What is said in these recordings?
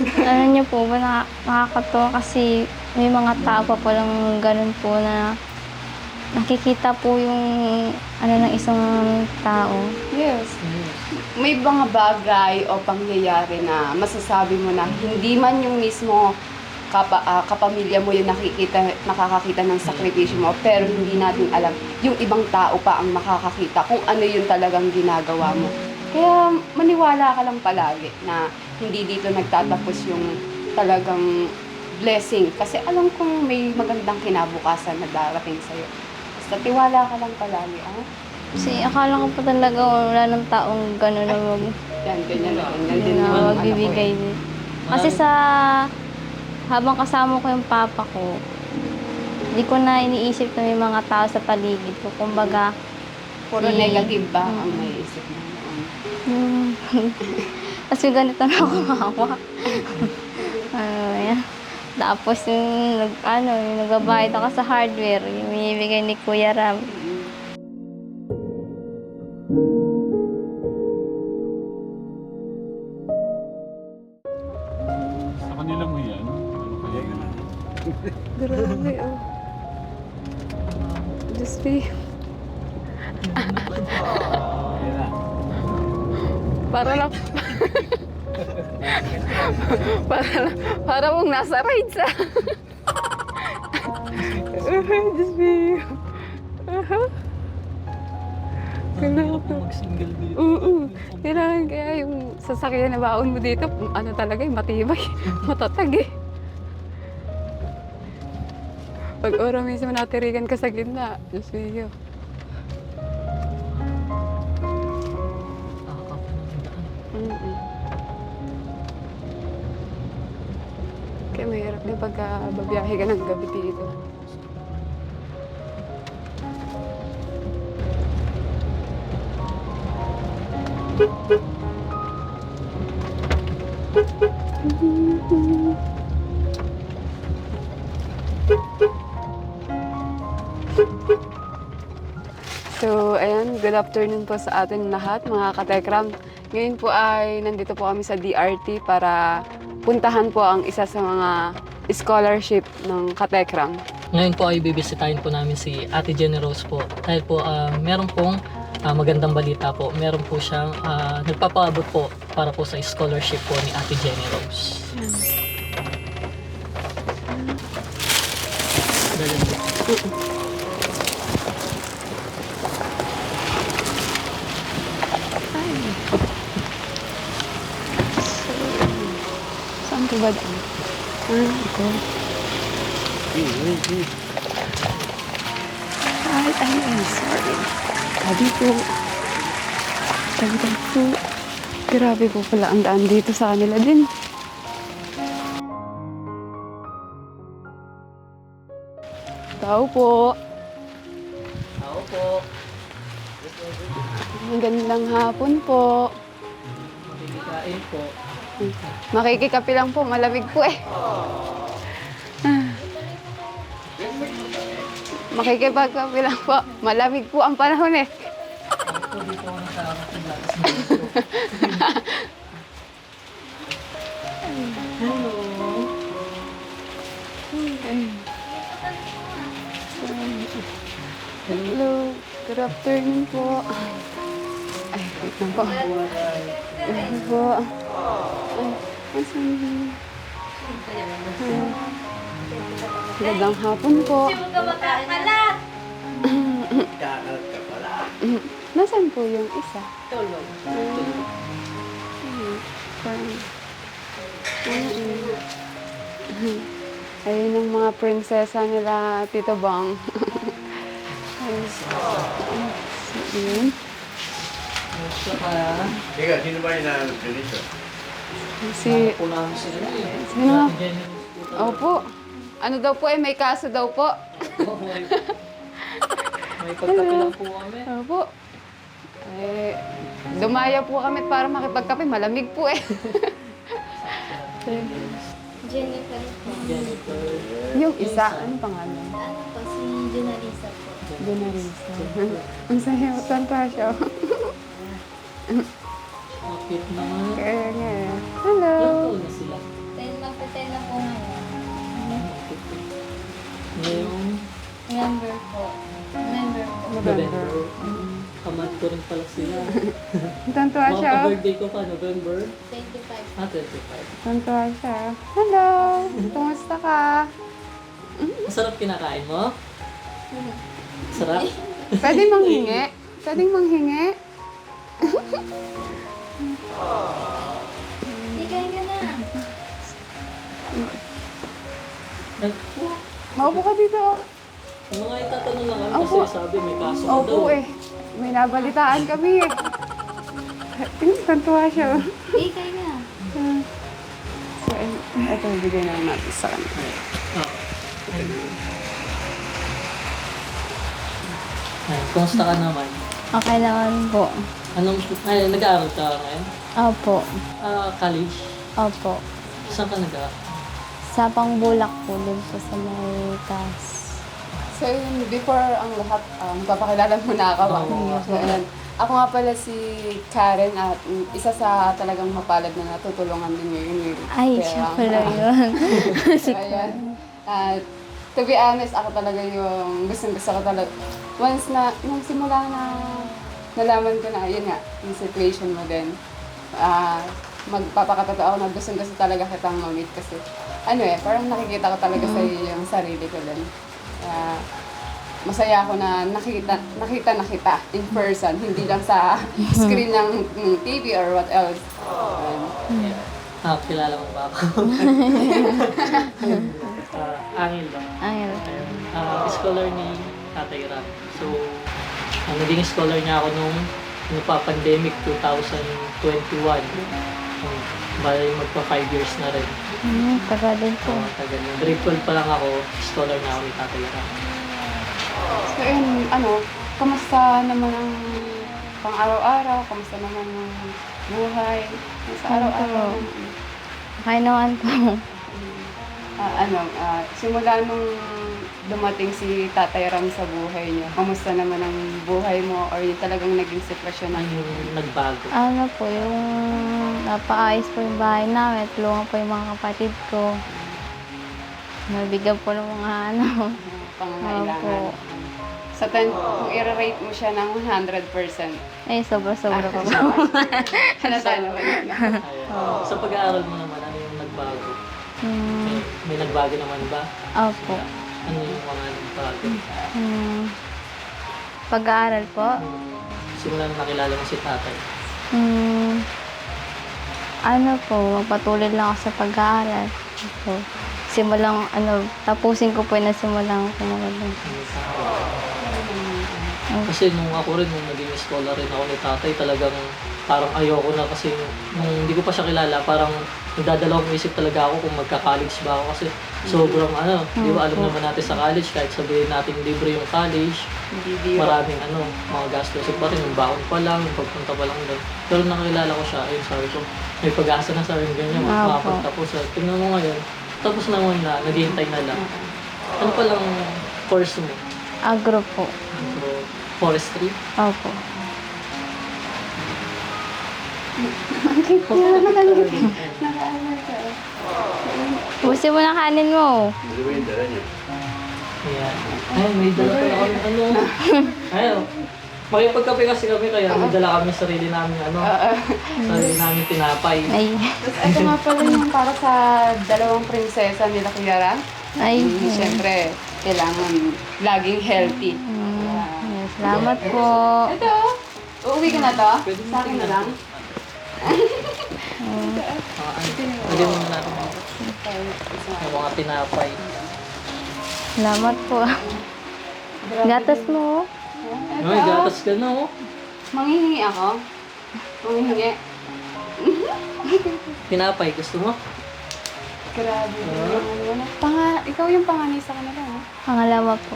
ano niyo po ba, na- nakakatuwa kasi may mga tao pa palang ganun po na nakikita po yung ano ng isang tao. Yes. May mga bagay o pangyayari na masasabi mo na hindi man yung mismo kapa, ah, kapamilya mo yung nakikita, nakakakita ng sakripisyo mo, pero hindi natin alam yung ibang tao pa ang makakakita kung ano yung talagang ginagawa mo. Kaya maniwala ka lang palagi na hindi dito nagtatapos yung talagang blessing. Kasi alam kong may magandang kinabukasan na darating sa'yo. Basta tiwala ka lang palagi. Ah? Kasi akala ko po talaga wala ng taong gano'n na mag, Yan, ganyan na. Ganyan din na yung ko magbibigay eh. din. Kasi sa habang kasama ko yung papa ko, hindi ko na iniisip na may mga tao sa paligid ko. Kumbaga, Puro si- negative ba Mm. ang naisip mo? noon? Yung ganito na ako hawak. ano yan. Tapos yung, ano, yung nagbabayad ako sa hardware, yung binibigay ni Kuya Ram. Sasakyan na baon mo dito, ano talaga, eh, matibay. Matatag eh. Pag ora mismo natirigan ka sa gitna, Diyos ko. Kaya mahirap din pagka babiyahe ka ng gabi dito. So, ayan, good afternoon po sa atin lahat, mga katekram. Ngayon po ay nandito po kami sa DRT para puntahan po ang isa sa mga scholarship ng katekram. Ngayon po ay bibisitahin po namin si Ate Jenny Rose po. Dahil po ah, meron pong ah, magandang balita po. Meron po siyang ah, nagpapaabot po para po sa scholarship po ni Ate Jenny Rose. Dali po. Saan ko ba daan? Ah, ito. Ay, ay, ay, sorry. Sabi po. Sabi ko po. Grabe po pala ang daan dito sa kanila din. Tao po. Ako po. Magandang hapon po. Makikikain po. Makikikapi lang po, malamig po eh. Makikipagkapi lang po, malamig po ang panahon eh. Sa Hello, good afternoon po. Ay, wait lang po. Wait po. Ay, asan yun? Ay, Magandang hapon po. Nasaan po yung isa? Tulog. Ayun ang mga prinsesa nila, Tito Bang. Ayun. Ka. Teka, sino ba yung ko dito? Si... Eh. Sino? Talaga. Opo. Ano daw po eh, may kaso daw po. may, may pagkapilang po kami. Opo. Eh, dumaya po kami para makipagkape. Malamig po eh. Jennifer po. Jennifer. yung isa, ano pangalan? Ano po, si Junarisa po. Generisa. Ang sayo, tanta siya. Kapit naman. Kaya nga eh. Hello. Member po. Member po. November. Mm-hmm. Kamat ko rin pala sila. Tantuwa siya. Mga birthday ko pa, November. 25. Ah, 25. Tantuwa siya. Hello! Kumusta ka? Mm-hmm. Masarap kinakain mo? Sarap? Pwede manghingi? Pwede manghingi? Ligay ka na. Maupo ka dito nga itatanong lang kami Opo. kasi sabi may kaso ka daw. Opo eh. May nabalitaan kami eh. Tingnan, Tantuwa siya. oh. Ikain na. So, ito, bigay na lang natin sa kanya. Ah. Ay, kumusta ka naman? Okay naman po. Anong, ay, nag-aaral ka ngayon? Opo. Ah, college? Opo. Saan ka nag-aaral? Sa pangbulak po din po sa may. So, yun, before ang lahat, um, papakilala mo na ako. Oo. So. Ako nga pala si Karen at mm, isa sa talagang mapalad na natutulungan din ngayon. ni Ay, Kuya siya pala yun. So, ayan. At to be honest, ako talaga yung gustong gusto ko talaga. Once na, nung simula na nalaman ko na, yun nga, yung situation mo din. Ah, magpapakatotoo ako na gustong gusto talaga kitang mamit kasi ano eh, parang nakikita ko talaga sa iyo yung sarili ko din. Ah, masaya ako na nakita nakita na kita in person, hindi lang sa screen ng ng TV or what else. Ayun. Ah, kilala mo ba ako? Ah, Angel ba? Ay, Ayun. Ah, scholar ni Tatay Ram. So, ang naging scholar niya ako nung nung pa pandemic 2021. Um, bali magpa 5 years na rin. hmm, taga din po. So, tagal na. Grade 12 pa lang ako, scholar na ako ni Tatay Ram. So, yun, ano, kamusta naman ang pang araw-araw? Kamusta naman ang buhay? Sa araw-araw? Okay naman po. Ah, ano, ah, simula nung dumating si Tatay Ram sa buhay niyo, kamusta naman ang buhay mo or yung talagang naging sitwasyon na Ano yung nagbago? Ano po, yung napaayos po yung bahay namin, tulungan po yung mga kapatid ko. Nabigyan po ng mga ano. pangangailangan? Opo. Sa 10, kung i-rate mo siya ng 100%, Ay, sobra-sobra po. naman yun. Ayun. Sa pag-aaral mo naman, ano yung nagbago? hmm, May, nagbago naman ba? opo. Ano yung mga nagbago? Hmm, pag-aaral po. Simulan nakilala mo si tatay. Hmm, ano po, magpatuloy lang ako sa pag-aaral. Opo. Simulang, ano, tapusin ko po yung nasimulang ko Kasi nung ako rin, nung naging scholar rin ako ni tatay, talagang parang ayoko na kasi nung hindi ko pa siya kilala, parang nagdadalawang isip talaga ako kung magka-college ba ako kasi sobrang ano, di ba alam naman natin sa college, kahit sabihin natin libre yung college, Hindi maraming ano, mga gastos pa rin, yung baon pa lang, yung pagpunta pa lang doon. Pero nakilala ko siya, ayun sabi ko, may pag-asa na sa akin ganyan, Opo. makapagtapos. So, tingnan mo ngayon, tapos naman na, naghihintay na lang. Ano pa lang course mo? Agro po. Forestry? Opo. Nag-aaral ka. Pusin mo na kanin mo. Ano ba yung dala niya? Ayan. Ay, may dala pala kami ano. Ayun. Makipagkape kasi kami kaya may dala kami sarili namin ano. sarili namin tinapay. Ay, Tapos ito nga pala yung para sa dalawang prinsesa nila Kuya Ram. ay. Mm, Siyempre, kailangan laging healthy. Salamat po. Ito, uuwi ka na to? Sa akin na lang. Ah, Pwede mo na natin yung mga tinapay. Salamat po. Gatas mo. Ay, gatas ka na oh. Manghihingi ako. Manghihingi. Tinapay, gusto mo? Grabe. Panga, ikaw yung panganay sa kanila, no? Pangalawa po.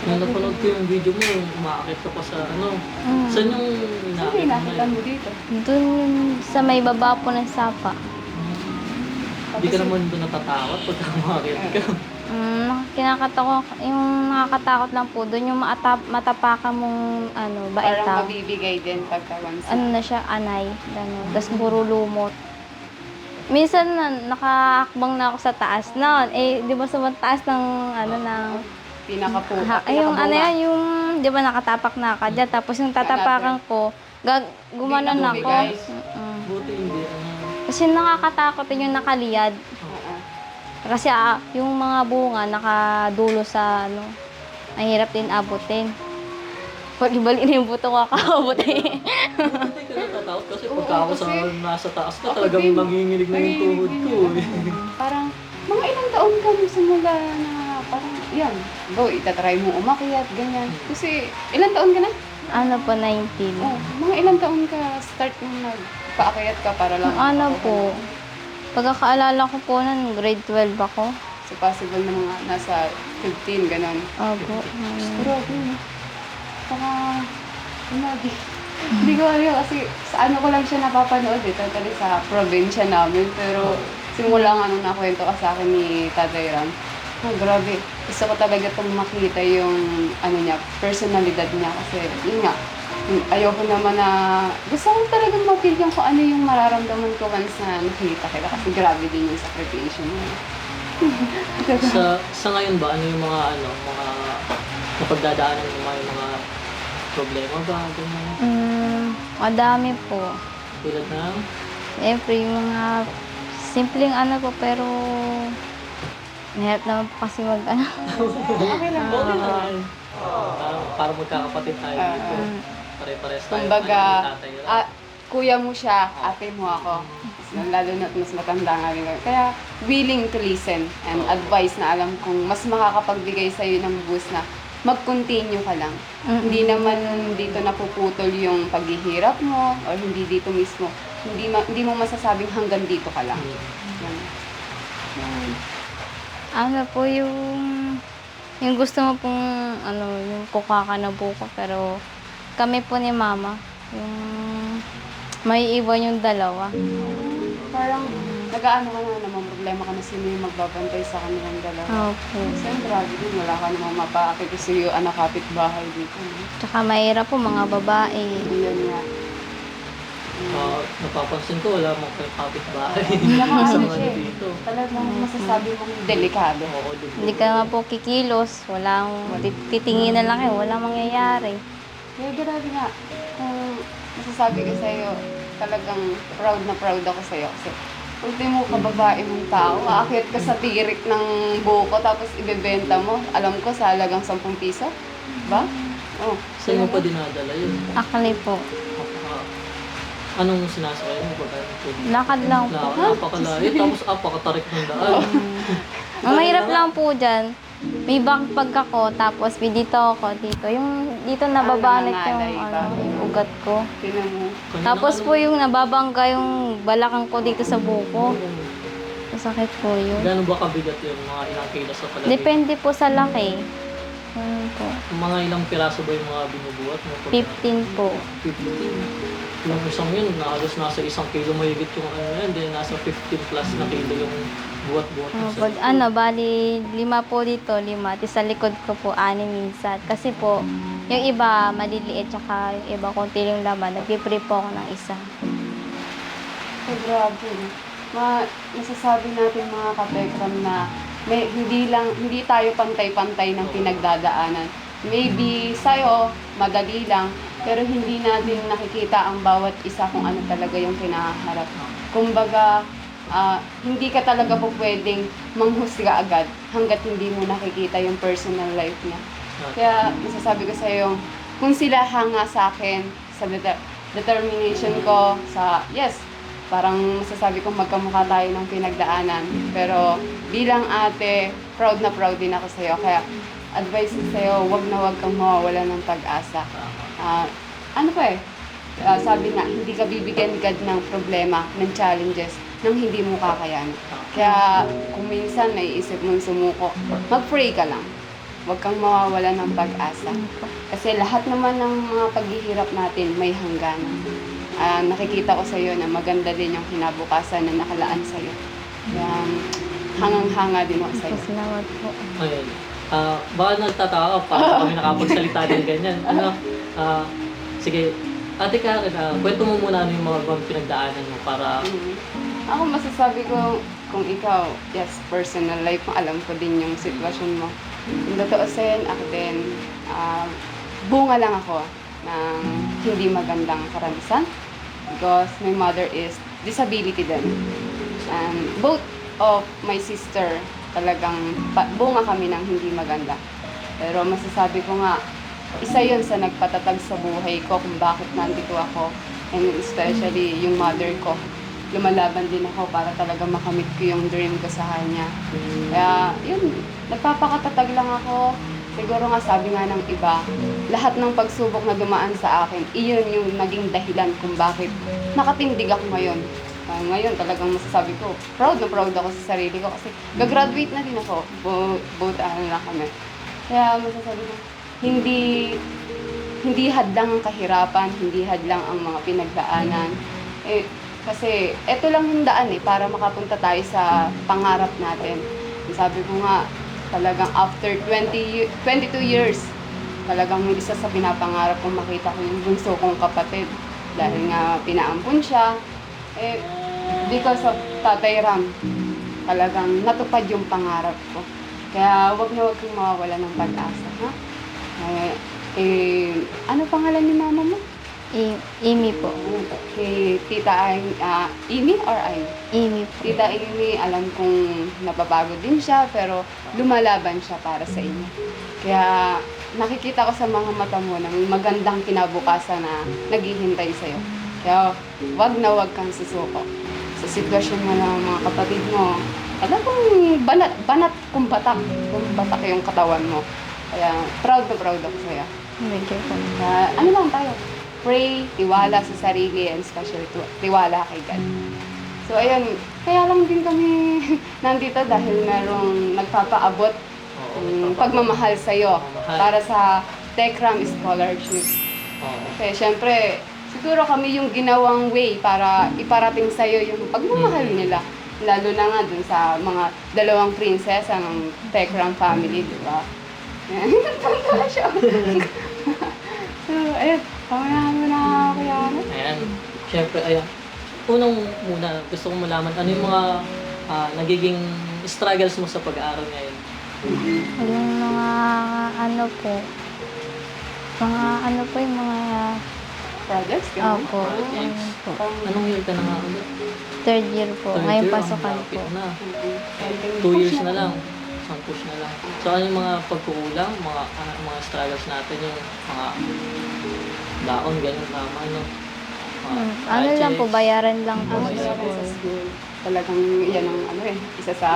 Nung napanood ko yung video mo, umaakit ka pa sa ano. Mm. Saan yung inaakit mo nakita na mo dito? Doon sa may baba po ng sapa. Hindi ka naman doon natatakot pagka umaakit ka. Mm, kinakatakot, yung nakakatakot lang po, doon yung maatap, matapakan mong ano, Parang baitaw. mabibigay din pagka once. Ano na siya, anay. Gano'n. Tapos puro lumot. Minsan na, nakaakbang na ako sa taas noon. Eh, di ba sa taas ng, ano, ng, Pinakapo. ha, ay, yung, ano yan, yung di ba nakatapak na ka dyan, tapos yung tatapakan ko, gag gumanon na ako. Mm-mm. Buti hindi. ah, Kasi nakakatakot din yung nakaliyad. Kasi ah, yung mga bunga nakadulo sa ano, ang hirap din abutin. Bali-bali na yung buto ko kakabutin. Hindi ka natatakot kasi Oo, pagka ako sa kasi nasa taas ka, ako talagang din. nanginginig na yung tuhod ko. eh. Parang, mga ilang taon ka nung simula na parang, yan, go, itatry mo umakyat, ganyan. Kasi, ilang taon ka na? ano po, 19. Oh, mga ilang taon ka start nung nagpaakyat ka para lang. Ano po, pagkakaalala ko po nun, grade 12 ako. So, possible na mga nasa 15, ganon. Opo. ano. Grabe, no? Saka, grabe. Hindi ko alam kasi sa ano ko lang siya napapanood eh, totally sa probinsya namin. Pero simula nga nung nakwento ka sa akin ni Tatay Ram, oh, grabe. Gusto ko talaga itong makita yung ano niya, personalidad niya kasi yun nga, ayoko naman na, gusto ko talagang mapigyan ko ano yung mararamdaman ko once na nakita kita kasi grabe din yung sakripisyo mo. sa sa ngayon ba ano yung mga ano mga napagdadaanan mo mga yung mga problema ba ganyan Mm, madami po. tulad ng Siyempre, yung mga simpleng ano po, pero mahirap naman kasi mag ano. Okay lang. yan. parang parang magkakapatid tayo Ah, dito Mm. pare-pares tayo Kumbaga, ano, ah, kuya mo siya, ate mo ako. Lalo na mas matanda nga rin. Kaya willing to listen and advice na alam kong mas makakapagbigay sa'yo ng boost na mag-continue ka lang. Mm-mm. Hindi naman dito napuputol yung paghihirap mo or hindi dito mismo. Hindi, ma- hindi mo masasabing hanggang dito ka lang. Mm. Ano po yung yung gusto mo pong ano yung kukuha ka na buko pero kami po ni mama yung may iwan yung dalawa. Parang nag-aano ka na naman, problema ka na sino yung magbabantay sa kanilang dalawa. Opo. Siyempre, grabe din, wala ka namang mapaakit kasi yung anak kapitbahay dito. No? Tsaka mahirap po mga babae. Yan nga. Ah, napapansin ko wala mong kapitbahay Naka sa ano siya eh. dito Talagang masasabi mong delikado. Oo, dito. Hindi ka nga po kikilos, walang tit- titinginan lang kayo, walang mangyayari. Kaya grabe nga. Kung masasabi ko sa'yo, talagang proud na proud ako sa'yo. Kasi ultimo ka babae mong tao, aakyat ka sa tirik ng buko tapos ibebenta mo. Alam ko sa halagang 10 piso. Ba? Oh. Saan mo pa dinadala yun? Akali po. Anong sinasakay mo? Baga, Lakad lang po. Na, napakalayo, tapos apakatarik ng daan. Ang mahirap lang po dyan, may backpack ako, tapos may dito ako, dito. Yung dito nababanat yung, nangangalay ba? ano, yung ugat ko. Tinan mo. Kanina Tapos ano- po yung nababangga yung balakang ko dito sa buko. Masakit po yun. Gano'n ba kabigat yung mga ilang kilos sa palagay? Depende po sa laki. Ano po. Mga ilang piraso ba yung mga binubuhat mo? 15 po. 15. Yung isang yun, na halos nasa isang kilo mahigit yung ano yan, then nasa 15 plus na kilo yung buhat-buhat. mo Oh, sa- pag ano, bali lima po dito, lima. Tapos sa likod ko po, anim minsan. Kasi po, yung iba maliliit, tsaka yung iba konti yung laman. Nagpipre po ako ng isa. Ay, grabe. Ma, nasasabi natin mga katekram na may, hindi lang hindi tayo pantay-pantay ng pinagdadaanan. Maybe sa'yo, madali lang, pero hindi natin nakikita ang bawat isa kung ano talaga yung kinaharap. Kumbaga, ah, hindi ka talaga po pwedeng manghusga agad hanggat hindi mo nakikita yung personal life niya. Kaya masasabi ko sa iyo, kung sila hanga sa akin, sa deter- determination ko, sa, yes, parang masasabi ko magkamukha tayo ng pinagdaanan. Pero bilang ate, proud na proud din ako sa iyo. Kaya advice ko sa iyo, wag na wag kang mawawala ng pag-asa. Ah, ano pa eh, ah, sabi nga, hindi ka bibigyan agad ng problema, ng challenges, nang hindi mo kakayanin. Kaya kung minsan naiisip mong sumuko, mag-pray ka lang. Huwag kang mawawala ng pag-asa. Kasi lahat naman ng mga paghihirap natin may hangganan. Ah, nakikita ko sa iyo na maganda din yung kinabukasan na nakalaan sa iyo. Kaya hangang-hanga din ako sa iyo. Salamat po. Ayun. Ah, baka nagtataka ka, paano kami nakapagsalita ng ganyan. Ano, ah, sige, Ate Karen, ah, kwento mo muna ano yung mga bang pinagdaanan mo para Mm. Ako masasabi ko, kung ikaw, yes, personal life mo, alam ko din yung sitwasyon mo. Kung totoo sin, ako din, ah, bunga lang ako ng hindi magandang karanasan because my mother is disability din. And both of my sister talagang bunga kami ng hindi maganda. Pero masasabi ko nga, isa yun sa nagpatatag sa buhay ko kung bakit nandito ako. And especially yung mother ko. Lumalaban din ako para talaga makamit ko yung dream ko sa kanya. Kaya yun, nagpapakatatag lang ako. Siguro nga sabi nga ng iba, lahat ng pagsubok na dumaan sa akin, iyon yung naging dahilan kung bakit nakatindig ako ngayon. Ah, ngayon talagang masasabi ko, proud na proud ako sa sarili ko kasi gagraduate na din ako. Bo- both ano na kami. Kaya masasabi ko, hindi hindi hadlang ang kahirapan, hindi hadlang ang mga pinagdaanan. Eh, kasi eto lang yung daan eh, para makapunta tayo sa pangarap natin. Sabi ko nga, talagang after 20, ye- 22 years, talagang isa sa pinapangarap kong makita ko yung bunso kong kapatid. Dahil nga pinaampun siya. Eh, because of Tatay Ram, talagang natupad yung pangarap ko. Kaya wag na wag kang mawawala ng pag-asa, ha? Eh, eh, ano pangalan ni mama mo? I- Amy po. Kay Tita Ay, ah, Amy or Ay? Amy po. Tita Amy, alam kong napapagod din siya, pero lumalaban siya para sa inyo. Kaya nakikita ko sa mga mata mo ng magandang kinabukasan na naghihintay sa'yo. Kaya wag na wag kang susuko. Sa sitwasyon mo ng mga kapatid mo, alam kong banat, banat kung batak, kung batak yung katawan mo. Kaya proud na proud ako sa'yo. Thank you po. Kaya ano lang tayo, pray, tiwala sa sarili, and especially tu- tiwala kay God. So ayun, kaya lang din kami nandito dahil merong nagpapaabot ng pagmamahal sa'yo para sa TechRam Scholarship. Oo. Kasi syempre, siguro kami yung ginawang way para iparating sa'yo yung pagmamahal nila. Lalo na nga dun sa mga dalawang prinsesa ng Tekram family, di ba? Nagpunta siya. so, ayun. Pamayahan mo na kuya ano? Ayan. Siyempre, ayan. Unang muna, gusto kong malaman, ano yung mga ah, nagiging struggles mo sa pag-aaral ngayon? Yung mga ano po, mga ano po yung mga Projects? ganun? Opo, po. pang- Anong year ka na nga ulit? Third year po. Third Ngayon year, pasukan ang po. lapit na. Mm-mm. Two years na lang. Isang push na lang. So, ano yung mga pagkukulang, mga ano, mga struggles natin, yung mga daon, ganyan, tama, ano? Mga Hmm, Ano lang po, projects. bayaran lang po Ang sa sa school. Talagang yan ang ano eh, isa sa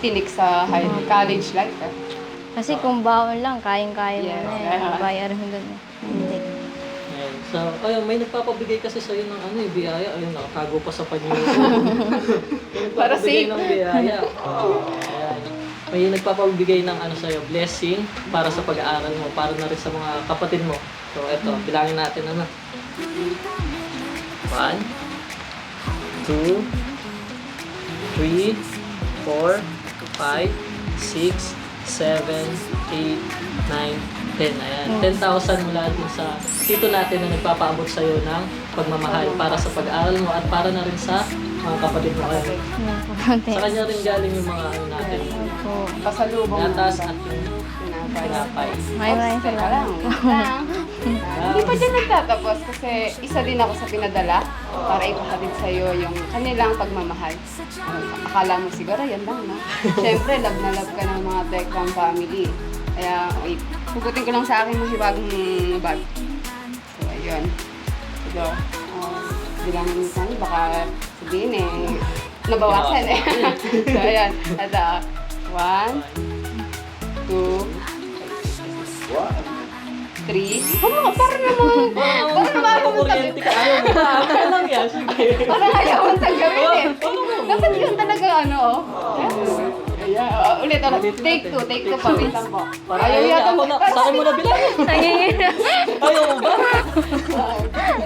tinik sa high college life eh. Kasi kung baon lang, kayang-kaya mo Yes, na eh. Bayaran mo dun eh. Hindi. So, ayun, may nagpapabigay kasi sa'yo ng ano eh, biyaya. Ayun, nakatago pa sa panyo. Para safe. ng biyaya. Ayan. May nagpapabigay ng ano sa'yo, blessing para sa pag-aaral mo, para na rin sa mga kapatid mo. So, eto, bilangin natin ano. One, two, three, four, five, six, seven, eight, nine, ten. Ayan. 10,000 mula dun sa tito natin na nagpapaabot sa'yo ng pagmamahal para sa pag-aaral mo at para na rin sa mga kapatid mo. Po. Sa kanya rin galing yung mga ano natin. Pasalubong gatas ng at yung tinapay. May Teka salamat. Hindi pa dyan nagtatapos kasi isa din ako sa pinadala para ipakatid sa'yo yung kanilang pagmamahal. Akala mo siguro yan lang, no? Siyempre, love na love ka ng mga Tekram family. Kaya, wait, hugutin ko lang sa akin yung hibagong bag. So, ayun. So, uh, bilangin mo sa'yo, baka sabihin eh, nabawasan eh. so, ayan. At, uh, one, two, three. Ano, parang naman, parang naman ako Kuryente ka, ayaw mo lang yan? Sige. Parang ayaw mo tanggapin eh. Dapat yun talaga ano, oh. Ayan, uh, ulit, ulit. Take two, take two pa. Lang po. Ayaw niya. Ako na, sa akin mo na bilang. Nanginginig. Ayaw mo ba?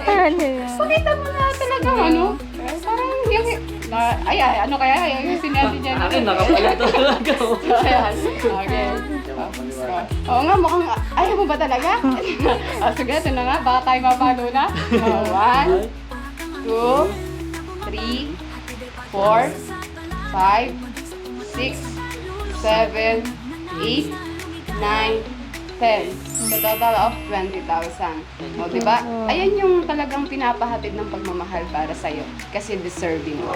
Ano yun? Pakita mo na talagang ano. eh, Parang yung, na, ay, ay, ano kaya, yung sinabi dyan. Akin, nakapalat talaga. Ayan, okay. Oo nga, mukhang, ayaw mo ba talaga? ah, sige, ito na nga, baka tayo mapalo na. Oh, one, two, three, four, five, six, seven, eight, nine, 10. So, total of 20,000. O, di ba? Ayan yung talagang pinapahatid ng pagmamahal para sa'yo. Kasi deserving mo.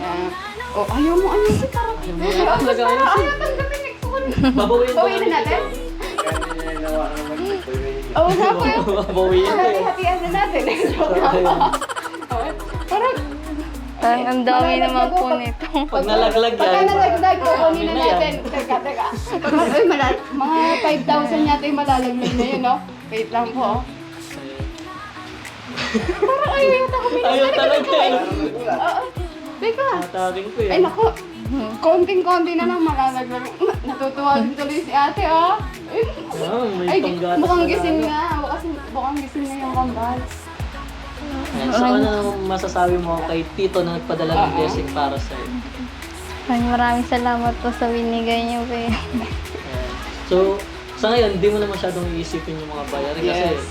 Yan. O, ayaw mo, ayaw si parang. Ayaw Talaga, ayaw si- Ayaw. Babawiin ko Bawiin na natin? Oo, po yun. Babawiin ko eh. Hati-hatian na natin. Joke lang. Parang, Parang ang dami naman po nito. Pag nalaglag yan, nalaglag, kukunin na Yun na natin. Teka, teka. Ay, malal mga 5,000 yata yung malalaglag na yun, no? Wait lang po. oh. Parang ayaw yata kami ayaw talaga eh. Oo. Teka. Tataring ko Ay, eh. nako. Konting-konti na lang malalaglag. Natutuwa din tuloy si ate, oh. Ay, mukhang na gising. Mukhang, mukhang gising na yung kambal. Ayan, so ano masasabi mo kay Tito na nagpadala ng blessing para sa iyo? Maraming maraming salamat po sa binigay niyo po. Ayan. So, sa ngayon, hindi mo na masyadong iisipin yung mga bayarin kasi Yes.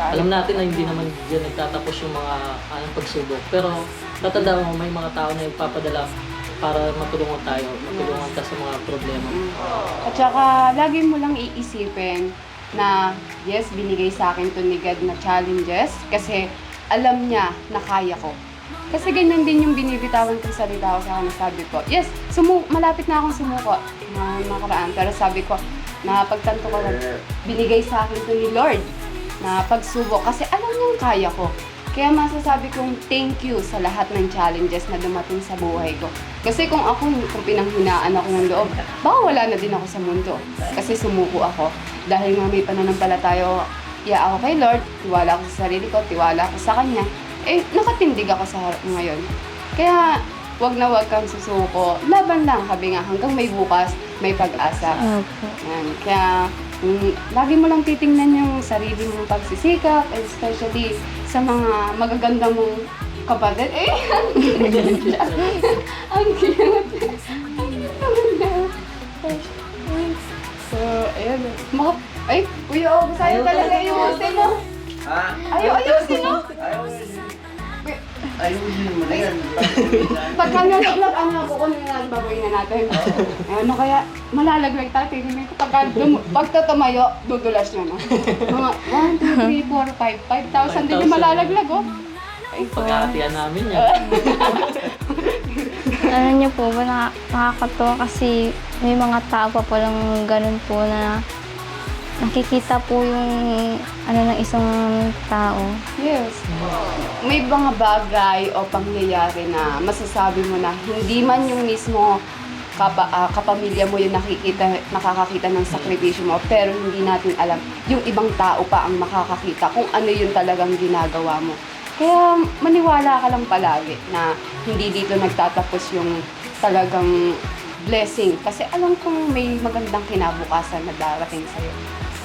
alam natin na hindi naman diyan nagtatapos yung mga anong pagsubok. Pero tatandaan mo, may mga tao na nagpapadala para matulungan tayo, matulungan ka sa mga problema. At saka, lagi mo lang iisipin na, yes, binigay sa akin to ni God na challenges kasi alam niya na kaya ko. Kasi ganyan din yung binibitawan kong salita ko sa kanya. Sabi ko, yes, sumu malapit na akong sumuko na makaraan. Pero sabi ko, na pagtanto ko na binigay sa akin to ni Lord na pagsubok kasi alam niyang kaya ko. Kaya masasabi kong thank you sa lahat ng challenges na dumating sa buhay ko. Kasi kung ako, kung pinanghinaan ako ng loob, baka wala na din ako sa mundo. Kasi sumuko ako. Dahil nga may pananampalataya yeah, ako kay Lord, tiwala ako sa sarili ko, tiwala ako sa Kanya. Eh, nakatindig ako sa harap ngayon. Kaya, wag na wag kang susuko. Laban lang, sabi nga, hanggang may bukas, may pag-asa. Opo. Yan. Kaya, mm, lagi mo lang titingnan yung sarili mong pagsisikap, especially sa mga magaganda mong kapatid. Eh, ang cute siya. Ang cute. Ang cute naman niya. So, ayun. Mga, ay, Kuya Og, sa'yo talaga ayusin mo. Ha? Ayaw, ayusin mo. Ayaw Ayusin mo na yan. Pagka nalaglag, ano, kukunin na natin, babayin na natin. ano kaya, malalaglag tayo. Tingnan ko, pagka dum- pagka tumayo, dudulas niya, no? Mga 1, 2, 3, 4, 5, 5,000 din yung 5,000. malalaglag, oh. Ay, Pagkakatiyan namin yan. Ano niyo po ba, na, nakakatuwa kasi may mga tao pa palang ganun po na nakikita po yung ano ng isang tao. Yes. May mga bagay o pangyayari na masasabi mo na hindi man yung mismo kapa, ah, kapamilya mo yung nakikita, nakakakita ng sakripisyo mo, pero hindi natin alam, yung ibang tao pa ang makakakita kung ano yung talagang ginagawa mo. Kaya maniwala ka lang palagi na hindi dito nagtatapos yung talagang blessing. Kasi alam kong may magandang kinabukasan na darating sa'yo.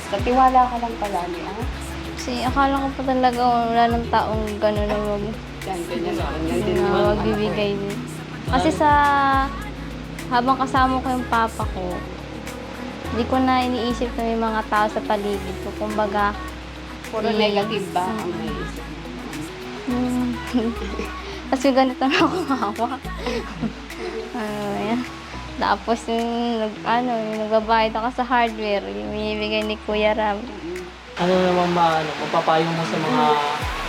Basta tiwala ka lang palagi, ah. Kasi akala ko pa talaga wala ng taong gano'n na mag, Yan, ganyan, din na naman. magbibigay din. Kasi sa habang kasama ko yung papa ko, hindi ko na iniisip na may mga tao sa paligid ko. Kumbaga, Puro Mm. negative ba ang naisip? Hmm. Kasi ganito na ako hawa. ano yan. Tapos yung, nag, ano, yung nagbabayad ako sa hardware, yung binibigay ni Kuya Ram. ano naman maano, mapapayo mo sa mga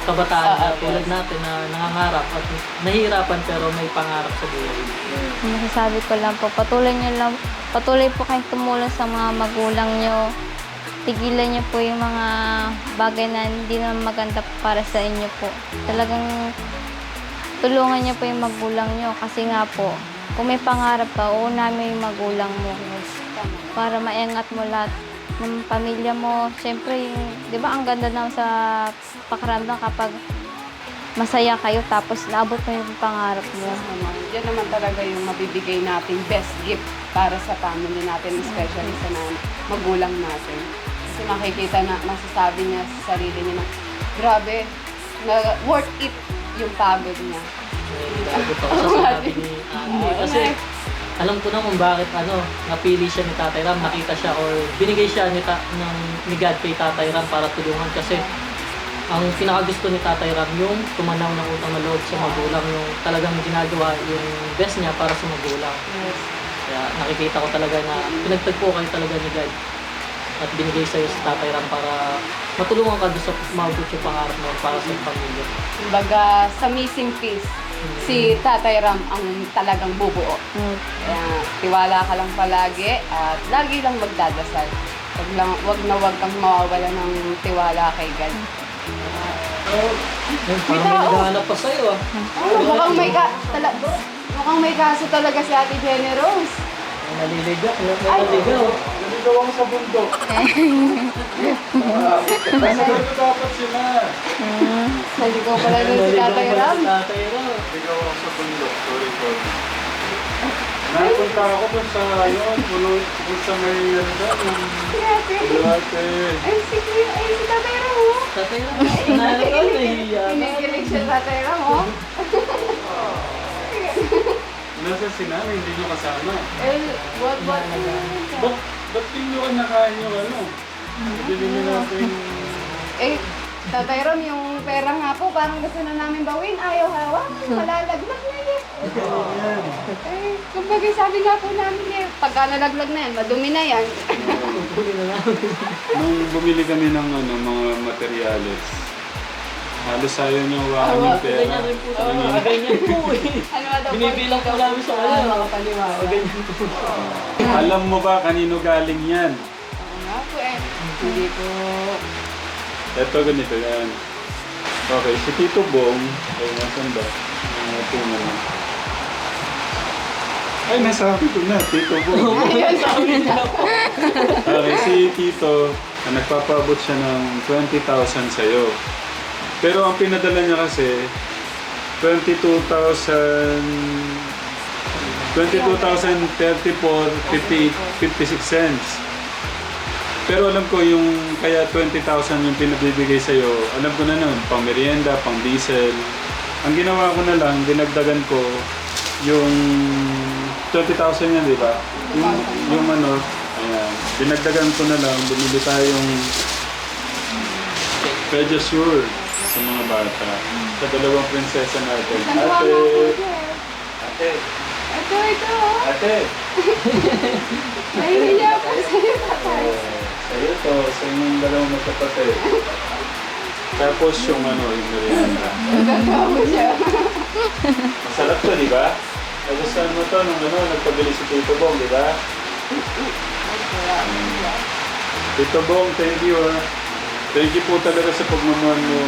kabataan Ah, na tulad natin na nangangarap at nahihirapan pero may pangarap sa buhay. Ang Masasabi ko lang po, patuloy nyo lang, patuloy po kayong tumulong sa mga magulang nyo. Tigilan nyo po yung mga bagay na hindi naman maganda para sa inyo po. Talagang tulungan nyo po yung magulang nyo kasi nga po, kung may pangarap ka, uunamin yung magulang mo para maingat mo lahat ng pamilya mo. Siyempre, di ba ang ganda naman sa pakiramdam kapag masaya kayo tapos naabot mo yung pangarap mo. Naman, yan naman talaga yung mabibigay nating best gift para sa family natin, especially sa nan- magulang natin. Kasi makikita na, masasabi niya sa sarili niya na, grabe, na worth it yung pagod niya. Nagabot ako sa sinabi ni Ate. Kasi alam ko na kung bakit ano, napili siya ni Tatay Ram, nakita siya or binigay siya ni, ta- ng, ni God kay Tatay Ram para tulungan kasi ang pinakagusto ni Tatay Ram yung tumanaw ng utang na loob sa magulang, yung talagang ginagawa yung best niya para sa magulang. Yes. Kaya nakikita ko talaga na pinagtagpo kayo talaga ni God. at binigay sa'yo sa Tatay Ram para matulungan ka doon sa maabot yung pangarap mo para sa pamilya. Kumbaga, sa missing piece, si Tatay Ram ang talagang bubuo. Mm. Kaya tiwala ka lang palagi at lagi lang magdadasal. Wag, lang, wag na wag kang mawawala ng tiwala kay God. Parang may tao. naghahanap pa sa'yo ah. Oh, mukhang may ka, tala, mukhang may kaso talaga si Ate Jenny Rose. May naliligaw, may naliligaw. Naligaw ako sa bundok. Nasaan ko dapat sila? Naligaw pala nun si Tatay pala Ram. Tatay Ram. Naligaw ako sa bundok. Sorry, sorry. Napunta ako dun sa, yun, puno, dun sa may, ano yung Si Ate. dati. Ay, si, Kuya- ay, si Tatay Ram, oh. Tatay Ram, naliligaw, nahihiya ka. Kinikilig siya Tatay Ram, oh. Nasa si Nami, hindi nyo kasama. Eh, what, what? Ba't, ba't nyo ka nakain yung ano? Bili nyo natin. Eh, Tatay yung pera nga po, parang gusto na namin bawin. Ayaw hawak. Malalaglag na yan. Yan. Eh, kumbaga sabi nga po namin eh, pagka nalaglag na yan, madumi na yan. Nung bumili kami ng ano, mga materyales, halos ayaw nyo hawakan yung pera. Ganyan rin po sa mga ganyan po eh. ano nga daw po? Binibilang po namin sa kanya. Ah, makapaniwala. Ganyan po. Alam mo ba kanino galing yan? Oo nga po eh. Hindi po. Ito ganito yan. Okay, si Tito Bong, ay nasan ba? Ang ating ano. Ay, nasabi ko na, Tito Bong. Ayun, sabi niya. Okay, si Tito, ah, nagpapaabot siya ng 20,000 sa'yo. Pero ang pinadala niya kasi, 22,000... 22,034, 50, 56 cents. Pero alam ko yung kaya 20,000 yung pinabibigay sa'yo, alam ko na nun, pang merienda, pang diesel. Ang ginawa ko na lang, dinagdagan ko yung 20,000 yan, di ba? Yung, yung ano, ayan, dinagdagan ko na lang, bumili tayong Pedicure sa mga bata. Sa dalawang prinsesa natin. Ate, siya. ate, Ito, ito. oh. ate. Nahihiya po sa'yo, tatay. Sa'yo to, sa inyong dalawang magkapatid. Tapos yung ano, yung merienda. Po siya. Masarap to, di ba? Nagustuhan mo to nung ano, nagpabili si Tito Bong, di ba? Tito Bong, thank you ah. Thank you po talaga sa pagmamahal mo.